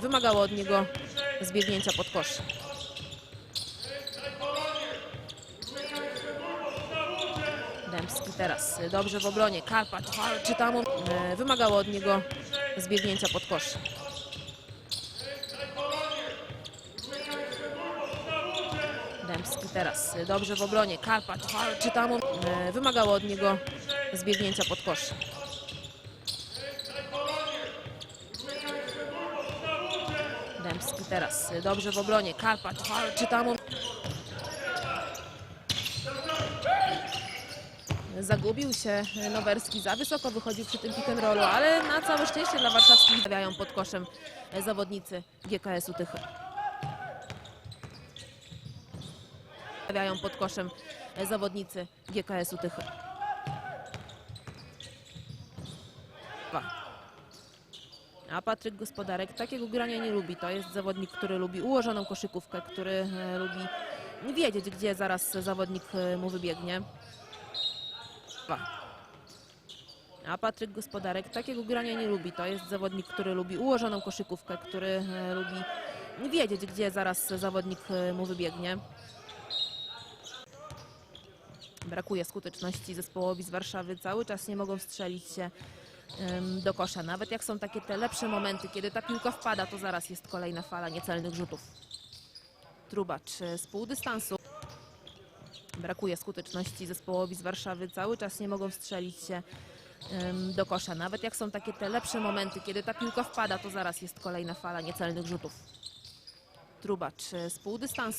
wymagało od niego zbiegnięcia pod kosz. Dębski teraz dobrze w obronie. Karpat walczy tam. e, Wymagało od niego zbiegnięcia pod kosz. Dębski teraz dobrze w obronie. Karpat walczy tam. e, Wymagało od niego zbiegnięcia pod kosz. Dębski teraz dobrze w obronie. Karpat walczy tam. Zagubił się Nowerski, za wysoko wychodził przy tym pick and rollu, ale na całe szczęście dla warszawskich stawiają pod koszem zawodnicy GKS-u Tychy. Stawiają pod koszem zawodnicy GKS-u Tychy. A Patryk Gospodarek takiego grania nie lubi. To jest zawodnik, który lubi ułożoną koszykówkę, który e, lubi wiedzieć, gdzie zaraz zawodnik e, mu wybiegnie. Dwa. A Patryk Gospodarek takiego grania nie lubi. To jest zawodnik, który lubi ułożoną koszykówkę, który e, lubi wiedzieć, gdzie zaraz zawodnik mu wybiegnie. Brakuje skuteczności zespołowi z Warszawy. Cały czas nie mogą strzelić się do kosza. Nawet jak są takie te lepsze momenty, kiedy ta piłka wpada, to zaraz jest kolejna fala niecelnych rzutów. Trubacz z pół dystansu. Brakuje skuteczności zespołowi z Warszawy. Cały czas nie mogą strzelić się do kosza. Nawet jak są takie te lepsze momenty, kiedy ta piłka wpada, to zaraz jest kolejna fala niecelnych rzutów. Trubacz z pół dystansu.